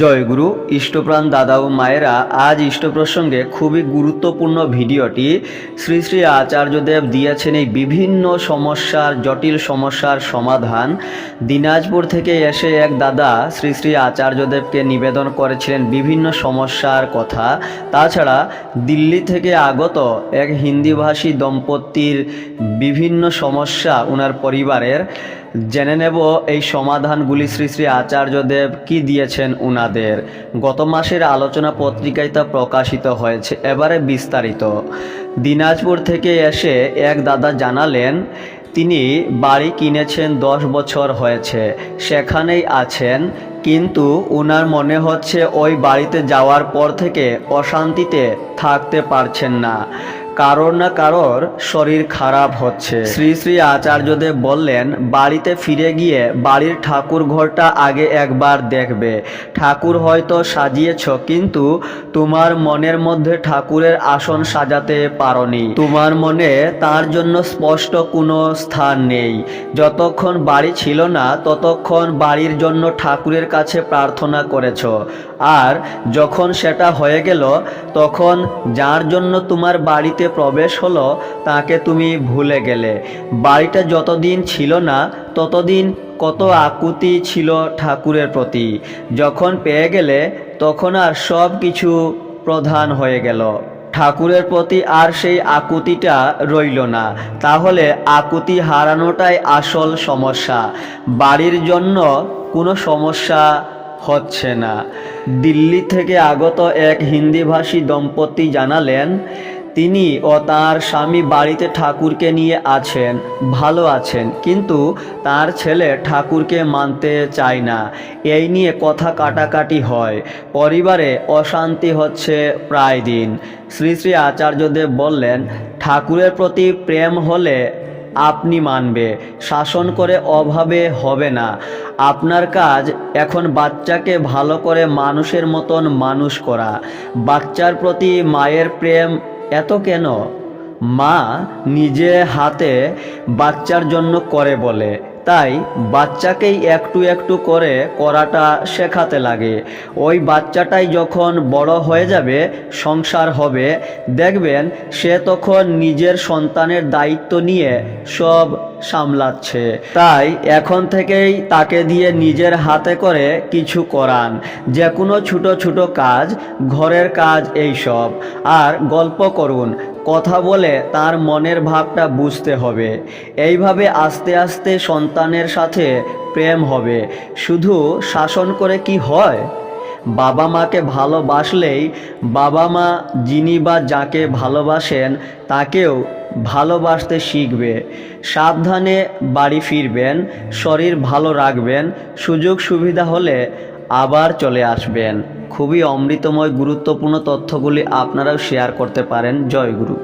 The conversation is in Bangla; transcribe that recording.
জয়গুরু ইষ্টপ্রাণ দাদা ও মায়েরা, আজ ইষ্ট প্রসঙ্গে খুবই গুরুত্বপূর্ণ ভিডিওটি শ্রী শ্রী আচার্যদেব দিয়েছেন এই বিভিন্ন সমস্যার, জটিল সমস্যার সমাধান। দিনাজপুর থেকে এসে এক দাদা শ্রী শ্রী আচার্যদেবকে নিবেদন করেছিলেন বিভিন্ন সমস্যার কথা। তাছাড়া দিল্লি থেকে আগত এক হিন্দিভাষী দম্পতির বিভিন্ন সমস্যা ওনার পরিবারের। জেনে নেব এই সমাধানগুলি শ্রী শ্রী আচার্যদেব কি দিয়েছেন উনাদের। গত মাসের আলোচনা পত্রিকায় তা প্রকাশিত হয়েছে, এবারে বিস্তারিত। দিনাজপুর থেকে এসে এক দাদা জানালেন, তিনি বাড়ি কিনেছেন দশ বছর হয়েছে, সেখানেই আছেন, কিন্তু ওনার মনে হচ্ছে ওই বাড়িতে যাওয়ার পর থেকে অশান্তিতে থাকতে পারছেন না। কারোর না কারোর শরীর খারাপ হচ্ছে। শ্রী শ্রী আচার্যদেব বললেন, বাড়িতে ফিরে গিয়ে বাড়ির ঠাকুর ঘরটা আগে একবার দেখবে। ঠাকুর হয়তো সাজিয়েছ, কিন্তু তোমার মনের মধ্যে ঠাকুরের আসন সাজাতে পারনি। তোমার মনে তার জন্য স্পষ্ট কোনো স্থান নেই। যতক্ষণ বাড়ি ছিল না, ততক্ষণ বাড়ির জন্য ঠাকুরের কাছে প্রার্থনা করেছ। আর যখন সেটা হয়ে গেল, তখন যার জন্য তোমার বাড়িতে প্রবেশ হলো, তাকে তুমি ভুলে গেলে। বাড়িটা যতদিন ছিল না, ততদিন কত আকুতি ছিল ঠাকুরের প্রতি। যখন পেয়ে গেলে, তখন আর সব কিছু প্রধান হয়ে গেল। ঠাকুরের প্রতি আর সেই আকুতিটা রইল না। তাহলে আকুতি হারানোটাই আসল সমস্যা। বাড়ির জন্য কোনো সমস্যা হচ্ছে না। দিল্লি থেকে আগত এক হিন্দিভাষী দম্পতি জানালেন তিনি ও তার স্বামী বাড়িতে ঠাকুরকে নিয়ে আছেন, ভালো আছেন, কিন্তু তার ছেলে ঠাকুরকে মানতে চায় না। এই নিয়ে কথা কাটাকাটি হয়। পরিবারে অশান্তি হচ্ছে প্রায় দিন। শ্রী শ্রী আচার্যদেব বললেন, ঠাকুরের প্রতি প্রেম হলে আপনি মানবে, শাসন করে অভাবে হবে না। আপনার কাজ এখন বাচ্চাকে ভালো করে মানুষের মতন মানুষ করা। বাচ্চার প্রতি মায়ের প্রেম এত কেন? মা নিজে হাতে বাচ্চার জন্য করে বলে। তাই বাচ্চাকেই একটু একটু করে করাটা শেখাতে লাগে। ওই বাচ্চাটাই যখন বড় হয়ে যাবে, সংসার হবে, দেখবেন সে তখন নিজের সন্তানের দায়িত্ব নিয়ে সব সামলাচ্ছে। তাই এখন থেকেই তাকে দিয়ে নিজের হাতে করে কিছু করান। যে কোনো ছোটো ছোটো কাজ, ঘরের কাজ এই সব আর গল্প করুন। কথা বলে তার মনের ভাবটা বুঝতে হবে। এইভাবে আস্তে আস্তে সন্তানের সাথে প্রেম হবে। শুধু শাসন করে কি হয়? বাবা মাকে ভালোবাসলেই বাবা মা যিনি বা যাকে ভালোবাসেন, তাকেও ভালোবাসতে শিখবে। সাবধানে বাড়ি ফিরবেন, শরীর ভালো রাখবেন সুযোগ সুবিধা হলে আবার চলে আসবেন। খুবই অমৃতময় গুরুত্বপূর্ণ তথ্যগুলি আপনারাও শেয়ার করতে পারেন। জয় গুরু।